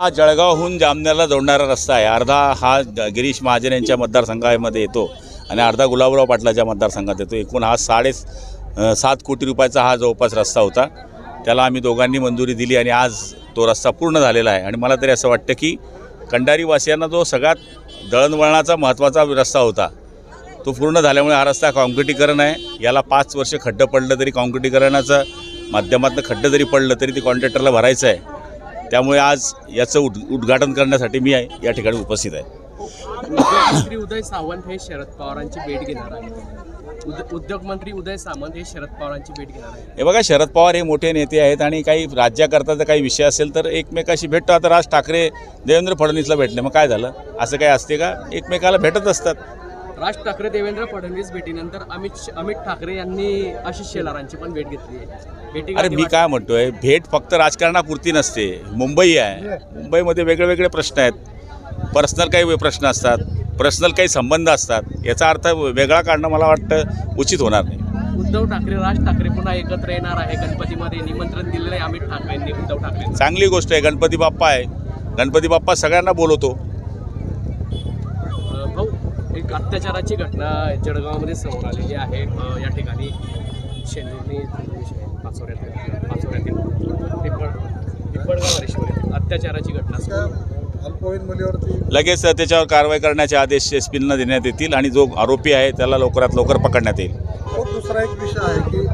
हा जळगावहून जामनेरला जोडणारा रस्ता आहे. अर्धा हा गिरीश महाजन यांच्या मतदारसंघामध्ये येतो आणि अर्धा गुलाबराव पाटलाच्या मतदारसंघात येतो. एकूण हा साडे सात कोटी रुपयाचा हा जवळपास रस्ता होता. त्याला आम्ही दोघांनी मंजुरी दिली आणि आज तो रस्ता पूर्ण झालेला आहे. आणि मला तरी असं वाटतं की कंडारीवासियांना जो सगळ्यात दळणवळणाचा महत्त्वाचा रस्ता होता तो पूर्ण झाल्यामुळे हा रस्ता काँक्रिटीकरण आहे. याला पाच वर्ष खड्डं पडलं तरी काँक्रिटीकरणाचं माध्यमातून खड्डं जरी पडलं तरी ते कॉन्ट्रॅक्टरला भरायचं आहे. त्यामुळे आज याचं उद उद्घाटन करण्यासाठी मी या ठिकाणी उपस्थित आहे. उद्योगमंत्री उदय सामंत हे शरद पवारांची भेट घेणार आहेत. उद- उद्योगमंत्री उदय सामंत हे शरद पवारांची भेट घेणार आहेत. हे बघा शरद पवार हे मोठे नेते आहेत आणि काही राज्याकरता जर काही विषय असेल तर एकमेकाशी भेटतो. आता राज ठाकरे देवेंद्र फडणवीसला भेटले मग काय झालं? असं काही असते का? एकमेकाला भेटत असतात. राज ठाकरे देवेंद्र फडणवीस भेटीनंतर अमित अमित ठाकरे यांनी आशिष शेलारांची पण भेट घेतली. आहे भेटी अरे मी काय म्हणतोय भेट फक्त राजकारणापुरती नसते. मुंबई आहे. मुंबईमध्ये वेगळे वेगळे प्रश्न आहेत. पर्सनल काही प्रश्न असतात. पर्सनल काही संबंध असतात. याचा अर्थ वेगळा काढणं मला वाटतं उचित होणार नाही. उद्धव ठाकरे राज ठाकरे पुन्हा एकत्र येणार आहे. गणपतीमध्ये निमंत्रण दिलेलं आहे अमित ठाकरेंनी उद्धव ठाकरे चांगली गोष्ट आहे. गणपती बाप्पा आहे. गणपती बाप्पा सगळ्यांना बोलवतो. अत्याचाराची घटना जळगावमध्ये समोर आलेली आहे. या ठिकाणी शेंदुर्णी विषय पाचोऱ्यातील पाचोऱ्यातील पिंपळ पिंपळगाव हरेश्वर अत्याचाराची घटना समोर अल्पवयीन मुलीवरती लगेच त्याच्यावर कारवाई करण्याचे आदेश एस पींना देण्यात येतील आणि जो आरोपी आहे त्याला लवकरात लवकर पकडण्यात येईल. तो दुसरा एक विषय आहे की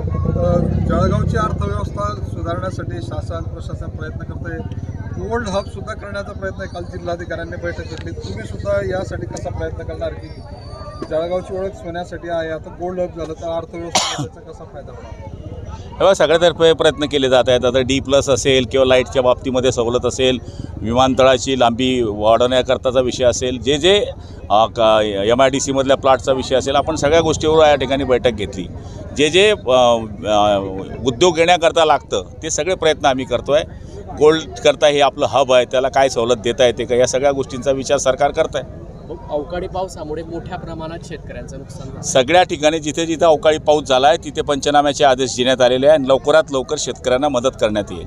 जळगावची अर्थव्यवस्था सुधारण्यासाठी शासन प्रशासन प्रयत्न करत आहे गोल्ड हब सुद्धा करण्याचा प्रयत्न काल जिल्हाधिकाऱ्यांनी बैठक घेतली. तुम्ही सुद्धा यासाठी कसा प्रयत्न करणार की जळगावची ओळख सोन्यासाठी आहे. आता गोल्ड हब झालं तर अर्थव्यवस्थेचा कसा फायदा होणार? तेव्हा सगळ्यातर्फे प्रयत्न केले जात आहेत. आता डी प्लस असेल किंवा लाईटच्या बाबतीमध्ये सवलत असेल विमानतळाची लांबी वाढवण्याकरताचा विषय असेल जे जे एम आय डी सीमधल्या प्लॉटचा विषय असेल आपण सगळ्या गोष्टीवर या ठिकाणी बैठक घेतली. जे जे उद्योग घेण्याकरता लागतं ते सगळे प्रयत्न आम्ही करतो आहे गोल्ड करता हे आपलं हब आहे त्याला काय सवलत देता येते का या सगळ्या गोष्टींचा विचार सरकार करत आहे अवकाळी पावसामुळे मोठ्या प्रमाणात शेतकऱ्यांचं नुकसान सगळ्या ठिकाणी जिथे जिथे अवकाळी पाऊस झाला आहे तिथे पंचनाम्याचे आदेश देण्यात आलेले आहे आणि लवकरात लवकर शेतकऱ्यांना मदत करण्यात येईल.